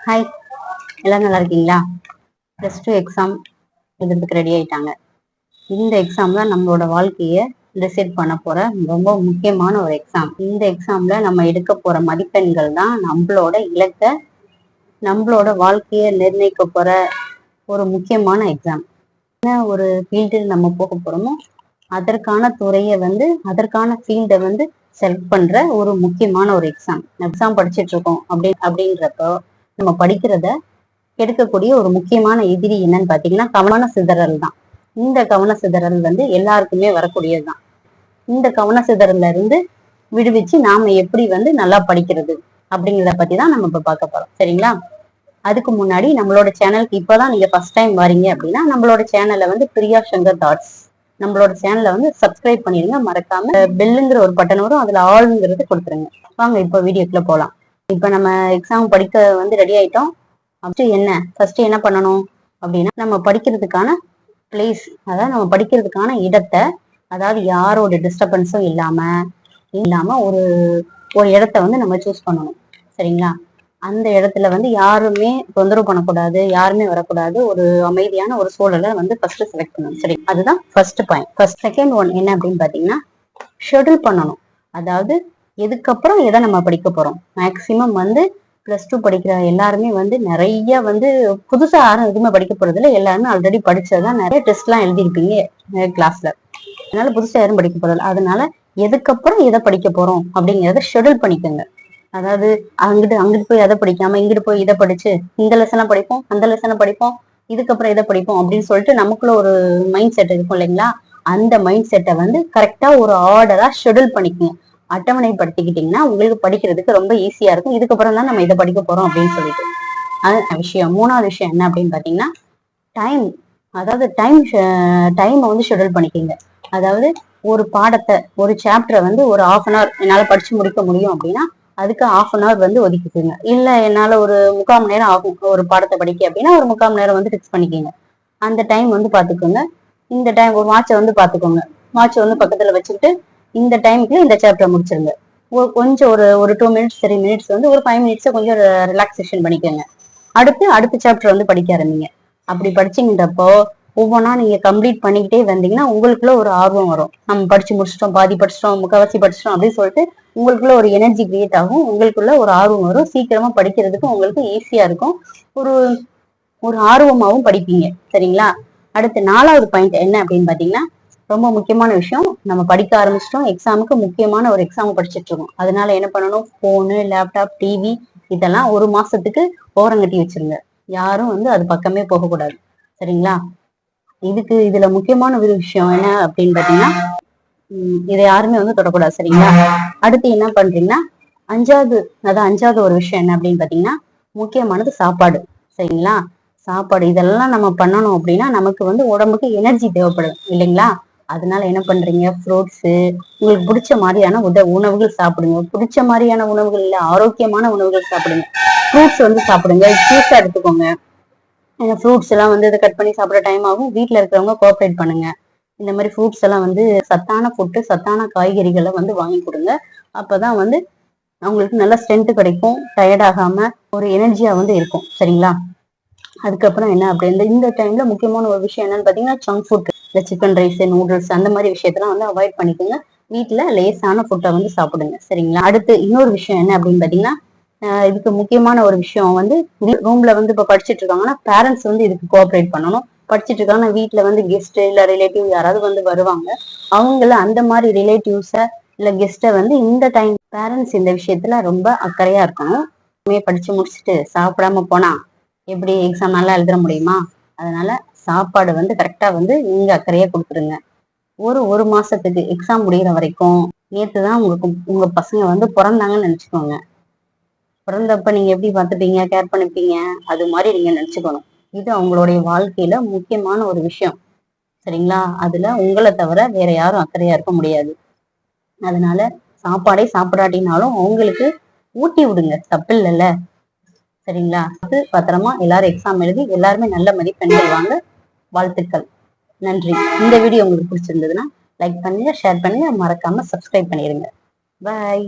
Hi எல்லாரும் நல்லா இருக்கீங்களா? ப்ளஸ் டூ எக்ஸாம் எழுதுறதுக்கு ரெடி ஆயிட்டாங்க. இந்த எக்ஸாம் தான் நம்மளோட வாழ்க்கையை டிசைட் பண்ண போற ரொம்ப முக்கியமான ஒரு எக்ஸாம் இந்த எக்ஸாம்ல நம்ம எடுக்க போற மதிப்பெண்கள் தான் நம்மளோட இலக்கை நம்மளோட வாழ்க்கையை நிர்ணயிக்க போற ஒரு முக்கியமான எக்ஸாம் என்ன ஒரு ஃபீல்டில் நம்ம போக போறோமோ அதற்கான துறையை வந்து அதற்கான ஃபீல்டை வந்து செலக்ட் பண்ற ஒரு முக்கியமான ஒரு எக்ஸாம் எக்ஸாம் படிச்சிட்டு இருக்கோம் அப்படி அப்படின்றப்போ நம்ம படிக்கிறத எடுக்கக்கூடிய ஒரு முக்கியமான எதிரி என்னன்னு பாத்தீங்கன்னா கவன சிதறல் தான். இந்த கவன சிதறல் வந்து எல்லாருக்குமே வரக்கூடியது தான் இந்த கவன சிதறல்ல இருந்து விடுவிச்சு நாம எப்படி வந்து நல்லா படிக்கிறது அப்படிங்கிறத பத்தி தான் நம்ம இப்ப பார்க்க போறோம். சரிங்களா? அதுக்கு முன்னாடி நம்மளோட சேனலுக்கு இப்பதான் நீங்க ஃபர்ஸ்ட் டைம் வரீங்க அப்படின்னா நம்மளோட சேனல்ல வந்து பிரியா சங்கர் தாட்ஸ். நம்மளோட சேனலை வந்து சப்ஸ்கிரைப் பண்ணிருங்க. மறக்காம பெல்லுங்கிற ஒரு பட்டன் வரும். அதுல ஆளுங்கிறது கொடுத்துருங்க. வாங்க இப்போ வீடியோக்குள்ள போலாம். இப்ப நம்ம எக்ஸாம் படிக்க வந்து ரெடி ஆயிட்டோம். அப்படி என்ன? ஃபர்ஸ்ட் என்ன பண்ணணும்? அப்படின்னா நம்ம படிக்கிறதுக்கான பிளேஸ் அதாவது நம்ம படிக்கிறதுக்கான இடத்தை அதாவது யாரோட டிஸ்டர்பன்ஸும் இல்லாம இல்லாம ஒரு ஒரு இடத்த வந்து நம்ம சூஸ் பண்ணணும். சரிங்களா? அந்த இடத்துல வந்து யாருமே தொந்தரவு பண்ணக்கூடாது யாருமே வரக்கூடாது. ஒரு அமைதியான ஒரு சூழலை வந்து ஃபர்ஸ்ட் செலக்ட் பண்ணணும். சரி அதுதான் first point first second one என்ன அப்படின்னு பாத்தீங்கன்னா ஷெடியூல் பண்ணணும். அதாவது எதுக்கப்புறம் எதை நம்ம படிக்க போறோம்? மேக்சிமம் வந்து பிளஸ் டூ படிக்கிற எல்லாருமே வந்து நிறைய வந்து புதுசா யாரும் எதுவுமே படிக்க போறதில்ல. எல்லாருமே ஆல்ரெடி படிச்சதுதான். நிறைய டெஸ்ட் எல்லாம் எழுதியிருப்பீங்க கிளாஸ்ல அதனால புதுசா யாரும் படிக்க போறதில்ல. அதனால எதுக்கப்புறம் எதை படிக்க போறோம் அப்படிங்கறத ஷெடியூல் பண்ணிக்கோங்க. அதாவது அங்கிட்டு அங்கிட்டு போய் அதை படிக்காம இங்கிட்டு போய் இதை படிச்சு இந்த லெசனை படிப்போம் அந்த லெசனை படிப்போம் இதுக்கப்புறம் இதை படிப்போம் அப்படின்னு சொல்லிட்டு நமக்குள்ள ஒரு மைண்ட் செட் இருக்கும் இல்லைங்களா? அந்த மைண்ட் செட்டை வந்து கரெக்டா ஒரு ஆர்டரா ஷெடியூல் பண்ணிக்கோங்க. அட்டவணைப்படுத்திக்கிட்டீங்கன்னா உங்களுக்கு படிக்கிறதுக்கு ரொம்ப ஈஸியா இருக்கும். இதுக்கப்புறம் தான் நம்ம இதை படிக்க போறோம் அப்படின்னு சொல்லிட்டு. அது விஷயம். மூணாவது விஷயம் என்ன அப்படின்னு பாத்தீங்கன்னா டைம் அதாவது டைம் டைமை வந்து ஷெடியூல் பண்ணிக்கோங்க. அதாவது ஒரு பாடத்தை ஒரு சாப்டரை வந்து ஒரு ஆஃப் அன் ஹவர் என்னால படிச்சு முடிக்க முடியும் அப்படின்னா அதுக்கு ஆஃப் அன் ஹவர் வந்து ஒதுக்கிக்கோங்க. இல்ல என்னால ஒரு முக்கால் மணி நேரம் ஆகும் ஒரு பாடத்தை படிக்க அப்படின்னா ஒரு முக்கால் மணி நேரம் வந்து ஃபிக்ஸ் பண்ணிக்கோங்க. அந்த டைம் வந்து பாத்துக்கோங்க. இந்த டைம் ஒரு வாட்சை வந்து பாத்துக்கோங்க. வாட்சை வந்து பக்கத்துல வச்சுக்கிட்டு இந்த டைமுக்கு இந்த சாப்டர் முடிச்சிருங்க. கொஞ்சம் ஒரு ஒரு டூ மினிட்ஸ் த்ரீ மினிட்ஸ் வந்து ஒரு ஃபைவ் மினிட்ஸ் கொஞ்சம் ரிலாக்ஸேஷன் பண்ணிக்கோங்க. அடுத்து அடுத்த சாப்டர் வந்து படிக்க ஆரம்பிங்க. அப்படி படிச்சீங்கன்றப்போ ஒவ்வொன்றா நீங்க கம்ப்ளீட் பண்ணிக்கிட்டே வந்தீங்கன்னா உங்களுக்குள்ள ஒரு ஆர்வம் வரும். நம்ம படிச்சு முடிச்சிட்டோம் பாதி படிச்சிட்டோம் முக்கால்வாசி படிச்சிட்டோம் அப்படின்னு சொல்லிட்டு உங்களுக்குள்ள ஒரு எனர்ஜி கிரியேட் ஆகும். உங்களுக்குள்ள ஒரு ஆர்வம் வரும். சீக்கிரமா படிக்கிறதுக்கு உங்களுக்கு ஈஸியா இருக்கும். ஒரு ஒரு ஆர்வமாகவும் படிப்பீங்க. சரிங்களா? அடுத்து நாலாவது பாயிண்ட் என்ன அப்படின்னு பாத்தீங்கன்னா ரொம்ப முக்கியமான விஷயம். நம்ம படிக்க ஆரம்பிச்சிட்டோம். எக்ஸாமுக்கு முக்கியமான ஒரு எக்ஸாம் படிச்சுட்டு இருக்கோம். அதனால என்ன பண்ணணும்? போனு லேப்டாப் டிவி இதெல்லாம் ஒரு மாசத்துக்கு ஓரங்கட்டி வச்சிருங்க. யாரும் வந்து அது பக்கமே போகக்கூடாது. சரிங்களா? இதுக்கு இதுல முக்கியமான ஒரு விஷயம் என்ன அப்படின்னு பாத்தீங்கன்னா இதை யாருமே வந்து தொடக்கூடாது. சரிங்களா? அடுத்து என்ன பண்றீங்கன்னா அஞ்சாவது அதான் அஞ்சாவது ஒரு விஷயம் என்ன அப்படின்னு பாத்தீங்கன்னா முக்கியமானது சாப்பாடு. சரிங்களா? சாப்பாடு இதெல்லாம் நம்ம பண்ணணும் அப்படின்னா நமக்கு வந்து உடம்புக்கு எனர்ஜி தேவைப்படும். இல்லைங்களா? அதனால என்ன பண்றீங்க? ஃப்ரூட்ஸு உங்களுக்கு பிடிச்ச மாதிரியான உத உணவுகள் சாப்பிடுங்க. பிடிச்ச மாதிரியான உணவுகள் இல்லை ஆரோக்கியமான உணவுகள் சாப்பிடுங்க. ஃப்ரூட்ஸ் வந்து சாப்பிடுங்க. ஜூஸா எடுத்துக்கோங்க. ஃப்ரூட்ஸ் எல்லாம் வந்து இதை கட் பண்ணி சாப்பிட டைம் ஆகும். வீட்டில் இருக்கிறவங்க கோஆப்ரேட் பண்ணுங்க. இந்த மாதிரி ஃப்ரூட்ஸ் எல்லாம் வந்து சத்தான ஃபுட்டு சத்தான காய்கறிகளை வந்து வாங்கி கொடுங்க. அப்பதான் வந்து அவங்களுக்கு நல்ல ஸ்ட்ரென்த் கிடைக்கும். டயர்ட் ஆகாம ஒரு எனர்ஜியா வந்து இருக்கும். சரிங்களா? அதுக்கப்புறம் என்ன அப்படி இந்த டைம்ல முக்கியமான ஒரு விஷயம் என்னன்னு பாத்தீங்கன்னா ஜங்க் ஃபுட் இந்த சிக்கன் ரைஸ் நூடுல்ஸ் அந்த மாதிரி விஷயத்தெல்லாம் வந்து அவாய்ட் பண்ணிக்கோங்க. வீட்டுல லேசான ஃபுட்டை வந்து சாப்பிடுங்க. சரிங்களா? அடுத்து இன்னொரு விஷயம் என்ன அப்படின்னு பாத்தீங்கன்னா இதுக்கு முக்கியமான ஒரு விஷயம் வந்து ரூம்ல வந்து இப்ப படிச்சுட்டு இருக்காங்கன்னா பேரண்ட்ஸ் வந்து இதுக்கு கோஆப்ரேட் பண்ணணும். படிச்சுட்டு இருக்காங்க வீட்டுல வந்து கெஸ்ட் இல்ல ரிலேட்டிவ் யாராவது வந்து வருவாங்க. அவங்கள அந்த மாதிரி ரிலேட்டிவ்ஸ இல்ல கெஸ்ட்டை வந்து இந்த டைம் பேரண்ட்ஸ் இந்த விஷயத்துல ரொம்ப அக்கறையா இருக்கணும். படிச்சு முடிச்சுட்டு சாப்பிடாம போனா எப்படி எக்ஸாம் நல்லா எழுத முடியுமா? அதனால சாப்பாடு வந்து கரெக்டா வந்து நீங்க அக்கறையா கொடுத்துருங்க. ஒரு ஒரு மாசத்துக்கு எக்ஸாம் முடிகிற வரைக்கும் நேற்று தான் உங்களுக்கு உங்க பசங்க வந்து பிறந்தாங்கன்னு நினைச்சுக்கோங்க. பிறந்தப்ப நீங்க எப்படி பார்த்துப்பீங்க? கேர் பண்ணிப்பீங்க? அது மாதிரி நீங்க நினைச்சுக்கணும். இது அவங்களுடைய வாழ்க்கையில முக்கியமான ஒரு விஷயம். சரிங்களா? அதுல உங்களை தவிர வேற யாரும் அக்கறையா இருக்க முடியாது. அதனால சாப்பாடே சாப்பிடாட்டினாலும் அவங்களுக்கு ஊட்டி விடுங்க. தப்பு இல்லைல்ல சரிங்களா? அது பத்திரமா எல்லாரும் எக்ஸாம் எழுதி எல்லாருமே நல்ல மதிப்பெண் வாங்க. வாழ்த்துக்கள். நன்றி. இந்த வீடியோ உங்களுக்கு பிடிச்சிருந்ததுன்னா லைக் பண்ணுங்க ஷேர் பண்ணுங்க மறக்காம சப்ஸ்கிரைப் பண்ணிடுங்க பாய்